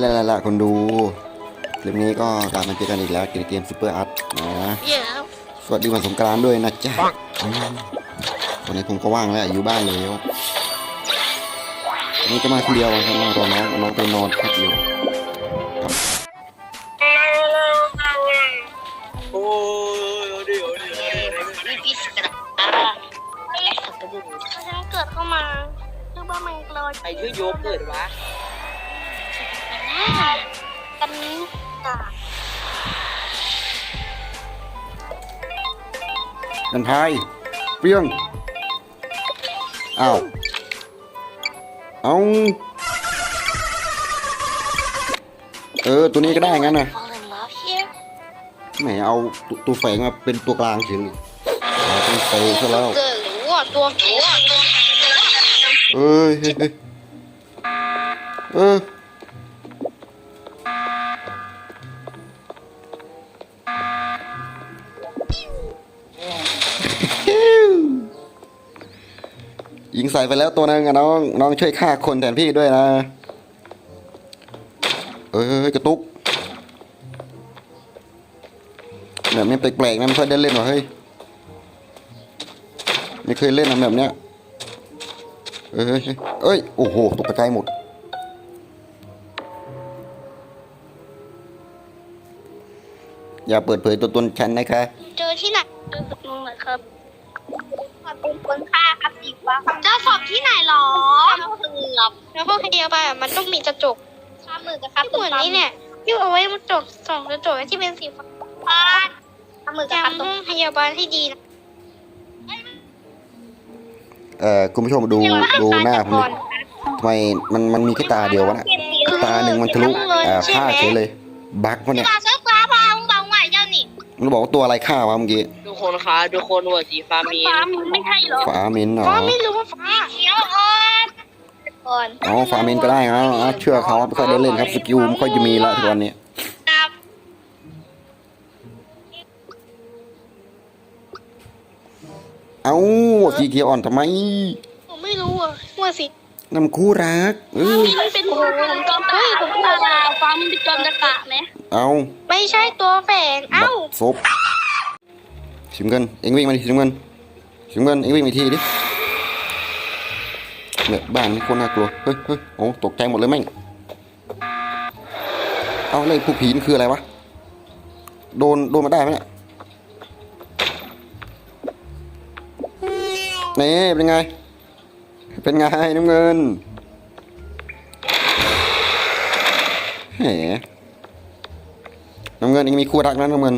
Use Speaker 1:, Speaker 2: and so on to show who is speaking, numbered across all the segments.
Speaker 1: แล้วล่ะคนดูคลิปนี้ก็กลับมาเจอกันอีกแล้วเกมเกมซูเปอร์อัพนะสวัสดีวันสงกรานต์ด้วยนะจ๊ะอืมวันนี้ผมก็ว่างแล้วอยู่บ้านแล้ววันนี้จะมาคนเดียวครับมารอน้องน้องไปนอนพักอยู่
Speaker 2: โอ้ยเอาดิเอาดิเอาดิเอาดิ
Speaker 3: วิพิสกระไอ้สัตว์กระดูกฉันเกิดเข้ามาคือว่ามันกลอย
Speaker 2: ใครชื่อโยเกิร์ตวะ
Speaker 3: กันนี้
Speaker 1: นันพายเปรี้ยงอ้าวเอาเออ ตัวนี้ก็ได้งั้นนะ
Speaker 3: Fall in love here
Speaker 1: แหมเอาตัวตัวแฝงมาเป็นตัวกลางเฉยเอาเป็นโตซะแล้ว
Speaker 3: เอว่าตัว
Speaker 1: เอ้ยเฮ้ยเฮ้ยเออ ยิงใส่ไปแล้วตัวนึงอะน้องน้องช่วยฆ่าคนแทนพี่ด้วยนะ เอ้ยกระตุกแบบนี้แปลกๆนะไม่ค่อยได้เล่นหรอเฮ้ยไม่เคยเล่นนะแบบเนี้ยเอ้ยเอ้ยโอ้โหตกกระจายหมดอย่าเปิดเผยตัวตนฉันนะคะ
Speaker 3: เจอที่ไหนเจอมึงเหรอครับเป็นคนฆ่าครับ สีฟ้าเจอศพที่ไหนหรอเสือบแล้วพวกเฮียไปอะมันต้องมีกระจกข้ามือกับครับเหมือนนี่เนี่ยที่เอาไว้มันจกสองกระจกที่เป็นสีฟ้าข้ามือกับครับต้องพยาบาลให้ดีนะ
Speaker 1: เอ่อคุณผู้ชมดูดูหน้าผมดิทำไมมันมันมีแค่ตาเดียววะน่ะตาหนึ่งมันทะลุอ่าฆ่าเฉยเลย บั๊กวะเนี่ย
Speaker 3: ตาเสื้อ จ้านี่
Speaker 1: มันบอกว่าตัวอะไรฆ่าวะเมื่อกี้
Speaker 2: ทุกคนคะทุกคนหัวสีฟ้ามี
Speaker 3: ฟ้ามึงไม่ใช่หรอ
Speaker 1: ฝาเมนเหรอ
Speaker 3: ฟ้าไม่รู้ว่าฟ้าเขียวอ่อนก่อน
Speaker 1: อ๋อฝาเมนก็ได้ครับอะเชื่อเขาไม่ค่อยได้เล่นครับสกิลไม่ค่อยจะมีละทุกวันนี้
Speaker 3: ครับ
Speaker 1: เอ้าสีเขียวอ่อนทำไม
Speaker 3: ผมไม่รู้อะว่าสิ
Speaker 1: น้ำคู่รักเออ
Speaker 3: มันเป็นโอ้ผมจอมเฮ้ยผมพูดว่าฟ้ามันเป็นจอมตะกะไหม
Speaker 1: เอา
Speaker 3: ไม่ใช่ตัวแฝง
Speaker 1: บั
Speaker 3: เอ้า
Speaker 1: ดซบสิมเงินเอ็งวิ่งมาดิสิมเงินสิมเงินเอ็งวิ่งมาอีกทีดิเนี่ยบ้านนี่โคตรน่ากลัวเฮ้ยเฮ้ยโอ้ตกใจหมดเลยแม่งเอาเลยผู้ผีนี่คืออะไรวะโดนโดนมาได้ไหมเนี่ยนี่เป็นไง เป็นไงน้ำเงินแหมน้ำเงินเองมีคู่รักนะน้ำเงิน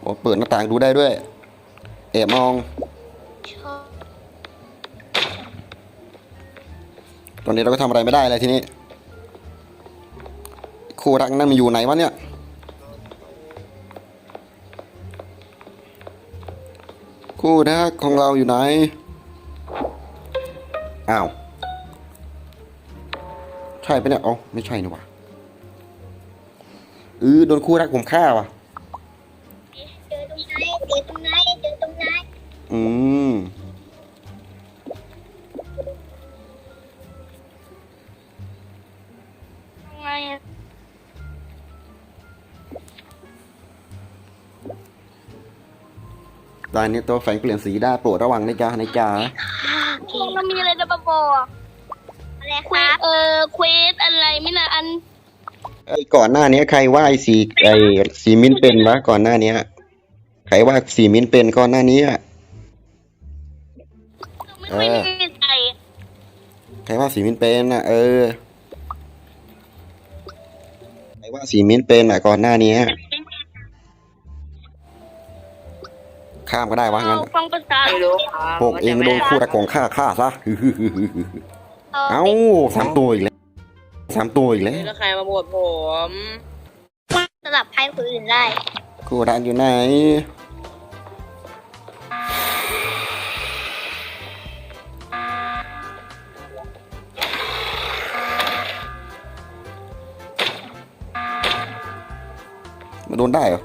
Speaker 1: โอ้เปิดหน้าต่างดูได้ด้วยแอบมอง ตอนนี้เราก็ทำอะไรไม่ได้เลยทีนี้ คู่รักนั่นมันอยู่ไหนวะเนี่ย คู่รักของเราอยู่ไหน อ้าว ใช่ปะเนี่ยอ๋อไม่ใช่นี่หว่าเออโดนคู่รักผมฆ่าว่ะ
Speaker 3: เจอตรงไหนเจอตรงไหนเจอตรงไหน
Speaker 1: อืม
Speaker 3: ไง
Speaker 1: ตอนนี้ตัวแฝงเปลี่ยนสีได้โปรดระวังนะจ๊ะนะจ๊ะ
Speaker 3: เรามีอะไรจะมาบอกอะไรครับเออเควสอะไรไม่นะอัน
Speaker 1: ไอ้ก่อนหน้านี้ใครว่าไอ้สีไอ้สีมิ้นเป็นวะก่อนหน้านี้ใครว่าสีมิ้นเป็นก่อนหน้านี้อะ
Speaker 3: ไม่ไม่แน่ใจ
Speaker 1: ใครว่าสีมิ้นเป็นอะ เออ ใครว่าสีมิ้นเป็นอะก่อนหน้านี้ ข้ามก็ได้วะงั้น
Speaker 3: ฟังภาษา
Speaker 2: ไม่รู้ครับ
Speaker 1: พวกเองโดนคู่รักของข้าฆ่าซะเอ้าสามตัวอีกแล้วสามตัวอีกแล้ว
Speaker 2: แล้วใครมาบวชผม
Speaker 3: สลับให้คนอื่นได้
Speaker 1: คู่รักอยู่ไหนมาโดนได้เหรอ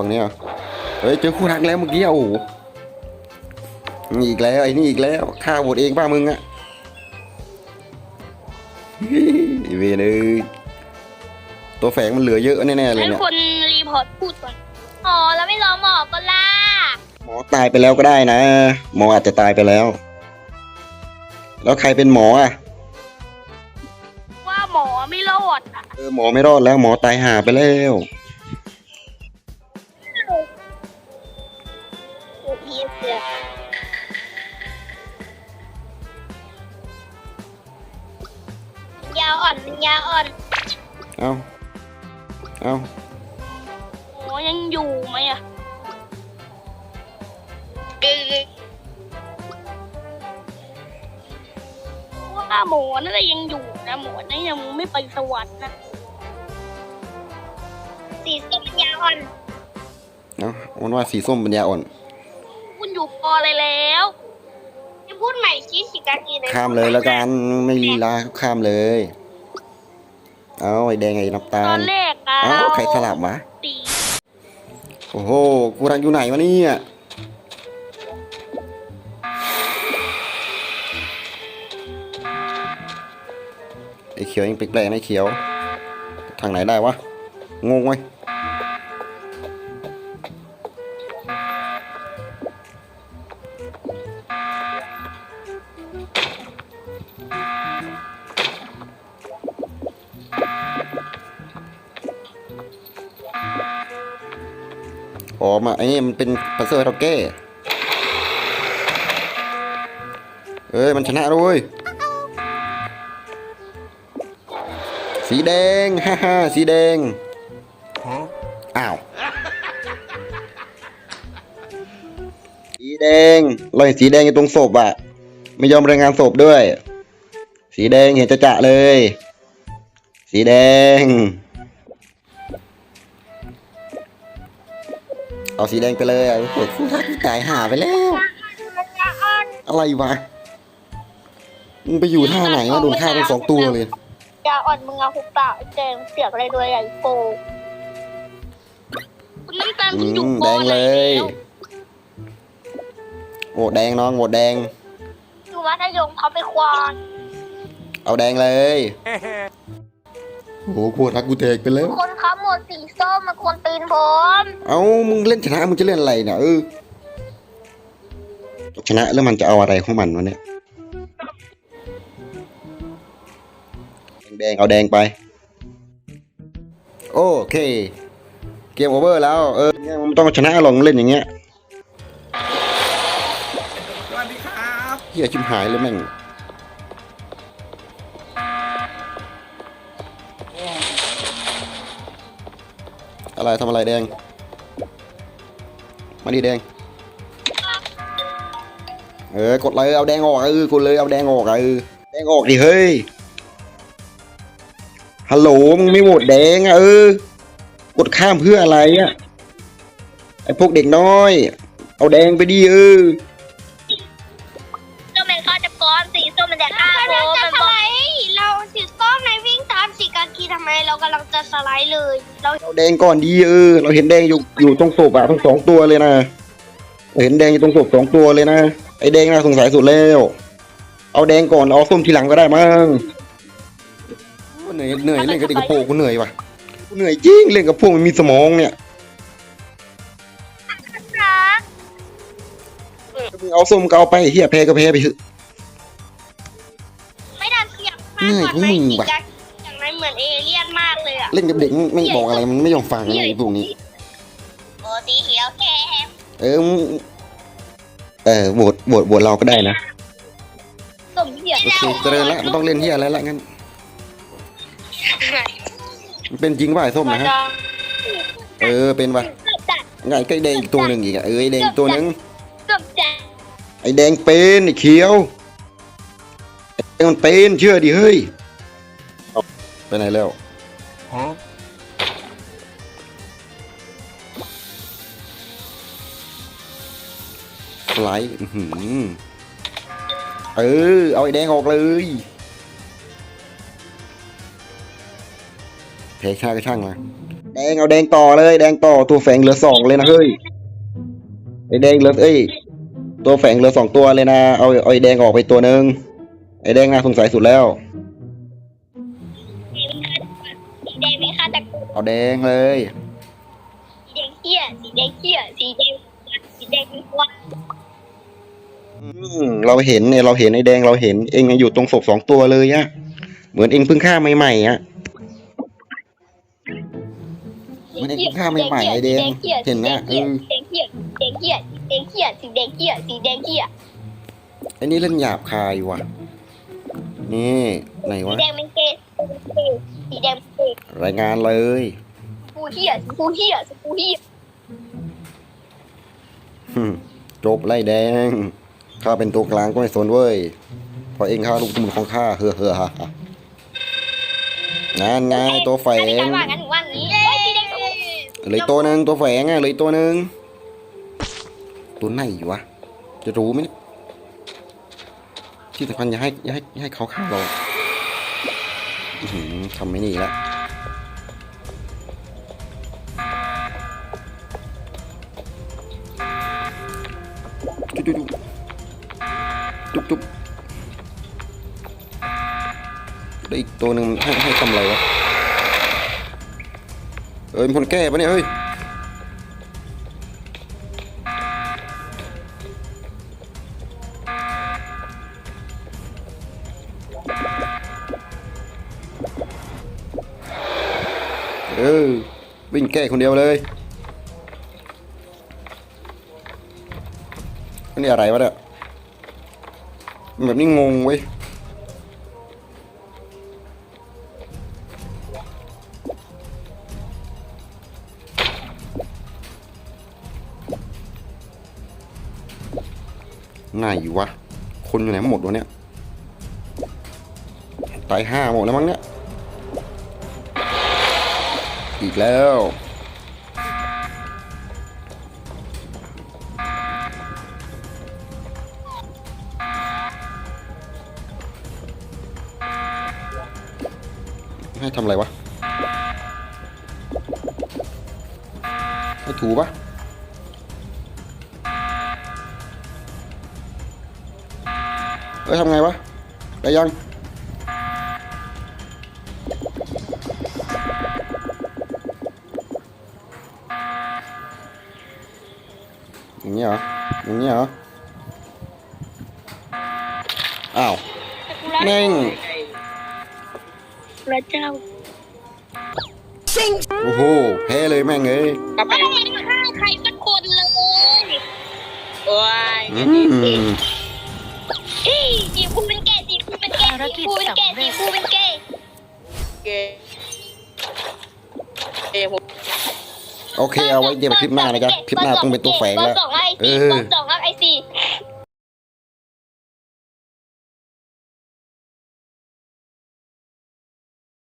Speaker 1: ฝั่งนี้เหรอเฮ้ยเจอคู่รักแล้วเมื่อกี้อะโอ้โหนี่อีกแล้วไอ้นี่อีกแล้วฆ่าบทเองป้ามึงอะไอ้เวรเลยตัวแฝงมันเหลือเยอะแน่ๆเลย
Speaker 3: ให้
Speaker 1: เนี่ย
Speaker 3: คนรีพอร์ตพูดก่อนอ๋อแล้วไม่รอหมอก็ล่า
Speaker 1: หมอตายไปแล้วก็ได้นะ หมออาจจะตายไปแล้ว แล้วใครเป็นหมออะ
Speaker 3: ว่าหมอไม่รอดอะ
Speaker 1: เออหมอไม่รอดแล้ว หมอตายหาไปแล้ว
Speaker 3: ยาวอ่อน
Speaker 1: เอาเอา
Speaker 3: หมอยังอยู่ไหมอะว่าหมอน่าจะยังอยู่นะหมอน่ายังไม่ไปสวรรค์นะสีส้มมันยาวอ่อน
Speaker 1: เอามันว่าสีส้มปัญญาอ่อน
Speaker 3: คุณอยู่พออะไรแล้วจะพูดใหม่ชี้สิกากีเลย
Speaker 1: ข้ามเลยแล้วกันไม่ลีลาข้ามเลย เอาไอ้แดงไอ้น้ำตา
Speaker 3: ตอ
Speaker 1: ล
Speaker 3: นแรกอะ
Speaker 1: เอาใครสลับวะ
Speaker 3: ตี
Speaker 1: โอ้โหกูรังอยู่ไหนวะเนี่ยไอ้เขียวยังแปลกๆนะไอ้เขียว ทางไหนได้วะงงไหม อ๋อมาไอ้นี่มันเป็นพัซเซอร์เราแก้เอ้ยมันชนะด้วยสีแดงฮ่าฮ่าสีแดงอ้าวสีแดงเราเห็นสีแดงอยู่ตรงศพอะไม่ยอมรายงานศพด้วย สีแดงเห็นจะจะเลย สีแดง เอาสีแดงไปเลยอะโอ้โหคู่รักตายหาไปแล้ว อะไรวะ มึงไปอยู่ท่าไหนวะโดนฆ่าทั้งสองตัวเลย
Speaker 3: ยาอ่อนมึงเอาหุบปากแดงเสียกอะไรด้วยใหญ่โปคุณน้ำตาลคุณอยู่
Speaker 1: อืม
Speaker 3: โป
Speaker 1: แดง
Speaker 3: อะไร
Speaker 1: เลย
Speaker 3: แล้ว
Speaker 1: โหวตแดงน้องโหวตแดง
Speaker 3: อยู่วัดยมเขาไปควาน
Speaker 1: เอาแดงเลย โอ้โหขวดรักกูแตกไปแล้ว
Speaker 3: คนเขาหมดสีส้มมาควรตีนผม
Speaker 1: เอามึงเล่นชนะ มึงจะเล่นอะไรเนี่ยเออชนะแล้วมันจะเอาอะไรของมันวะเนี่ยแดงๆเอาแดงไป โอเค เกมโอเวอร์แล้ว เออเนี่ยมันต้องชนะหรอกมึงเล่นอย่างเงี้ย
Speaker 4: สวัสดีครับ
Speaker 1: เฮียชิมหายเลยแม่ง อะไรทำอะไรแดง มาดิแดง เออกดเลยเอาแดงออกเออกดเลยเอาแดงออกเออแดงออกดิเฮ้ย ฮัลโหลมึงไม่โหวตแดงอะเออ กดข้ามเพื่ออะไรอะไอพวกเด็กน้อย เอาแดงไปดิเออ
Speaker 3: สไลด์เลย เรา
Speaker 1: เอาแดงก่อนดีเออ เราเห็นแดงอยู่อยู่ตรงศพอะทั้งสองตัวเลยนะเราเห็นแดงอยู่ตรงศพสองตัวเลยนะไอแดงน่าสงสัยสุดแล้ว เอาแดงก่อนเอาส้มทีหลังก็ได้มั้งกูเหนื่อยเหนื่อยเล่นกับเด็กกระโปรงกูเหนื่อยว่ะกูเหนื่อยจริงเล่นกับพวกมันมีสมองเนี่ย
Speaker 3: นะ
Speaker 1: มึงเอาส้มก็เอาไปเฮียแพ้ก็แพ้ไปเถอะ
Speaker 3: ไม่ดันเสียงมากกว่า
Speaker 1: เหนื่อยพวกมึง
Speaker 3: สี
Speaker 1: ว่ะ
Speaker 3: เหมือนเอเลี่ยนมากเลยอะ
Speaker 1: เล่นกับเด็กไม่บอกอะไรมันไม่ยอมฟังไอ้พวกนี้
Speaker 3: โอ้สีเขียวแค่
Speaker 1: เออมึงเออโหวตโหวตโหวตเราก็ได้นะ
Speaker 3: สมเขียว
Speaker 1: โอเคเจริญละมันต้องเล่นเฮียอะไรละงั้นมันเป็นจริงป่ะไอ้ส้มนะฮะเออเป็นป่ะ
Speaker 3: เกือบจัด
Speaker 1: ไงก็ไอ้แดงอีกตัวหนึ่งอีกอะเออไอแดงอีกตัวหนึ่ง
Speaker 3: เกือบจัด
Speaker 1: ไอแดงเป็นไอเขียวไอ้แดงมันเป็นเชื่อดิเฮ้ยเอา ไปไหนแล้วสไลด์อื้อหือเออ เอาไอแดงออกเลยแพ้ชาก็ช่างมาแดงเอาแดงต่อเลย แดงต่อตัวแฝงเหลือสองเลยนะเฮ้ยไอแดงเหลือเอ้ยตัวแฝงเหลือสองตัวเลยนะ เอาเอาไอแดงออกไปตัวหนึ่งไอแดงน่าสงสัยสุดแล้ว
Speaker 3: เอา
Speaker 1: แดงเลย
Speaker 3: สีแดงเขี้ยสีแดงเขี้ยสีแดงสีแดงเป็นควัน
Speaker 1: อืมเราเห็นเนี่ยเราเห็นไอแดงเราเห็นเองยังอยู่ตรงศพสองตัวเลยอะเหมือนเองเพิ่งฆ่าใหม่ๆอะเหมือนเองเพิ่งฆ่าใหม่ๆไอแดงเห็นนะเออ
Speaker 3: สีแดงเขี้ยสีแดงเขี้ยสีแดงเขี้ยสีแดงเขี้ยสีแดงเขี้ย
Speaker 1: ไอ้นี่เล่นหยาบคายว่ะนี่ไหน
Speaker 3: สี
Speaker 1: วะ
Speaker 3: แดงเป็นเกย์สีแดงเป็นเกย์
Speaker 1: รายงานเลย
Speaker 3: กูเขี้ยกูเขี้ยกูเขี้ย
Speaker 1: หึจบไล่แดง ข้าเป็นตัวกลางก็ไม่สนเว้ยเพอเองข้าลูกสมุนของข้าเฮ้อเฮ้อฮ่าฮ่างานไงตัวแฝ
Speaker 3: ไม่ได้
Speaker 1: ง
Speaker 3: ว่างั้นว่างี้เฮ้ยสีแดง
Speaker 1: เหลยตัวหนึ่งตัวแฝงไงเหลยตัวหนึ่งตัวไหนวะ จะรู้ไหมเนี่ยที่สำคัญอย่าให้อย่าให้อย่าให้เขาฆ่าเราอื้อหือทำไม่นี่ละ จุ๊บจุ๊บแล้อีกตัวหนึ่งให้ให้ทำอะไรวะเอ้ยมีคนแก้ปะเนี่ยเฮ้ยเออวิ่งแก้คนเดียวเลยนนี้อะไรวะเนี่ย แบบนี้งงเว้ยไหนวะ คนอยู่ไหนหมดวะเนี่ยตายห้าหมดแล้วมั้งเนี่ย อีกแล้ว ให้ทำอะไรวะ ให้ถูปะเอ้ยทำไงวะได้ยัง อย่างนี้เหรอ อย่างนี้เหรอ อ้าว แม่ง
Speaker 3: พระ เจ้า
Speaker 1: โอ้โหแพ้เลยแม่งเอ้ย
Speaker 2: กลับไป
Speaker 3: ไม่ได้ฆ่าใครสักคนเลย
Speaker 2: โอ้ย
Speaker 1: อืม
Speaker 3: ที่สีคูเป็นเกย์สีคูเป็นเกย์สีคูเป็นเกย์สีคูเป็นเกย์
Speaker 2: เกย์เกย์ผม
Speaker 1: โอเคเอาไว้เดี๋ยวคลิปหน้านะจ๊ะคลิปหน้าต้องเป็นตัวแฝงแล้ว
Speaker 3: บอสองไอ้
Speaker 1: เอ
Speaker 3: สี
Speaker 1: อ
Speaker 3: บอสอง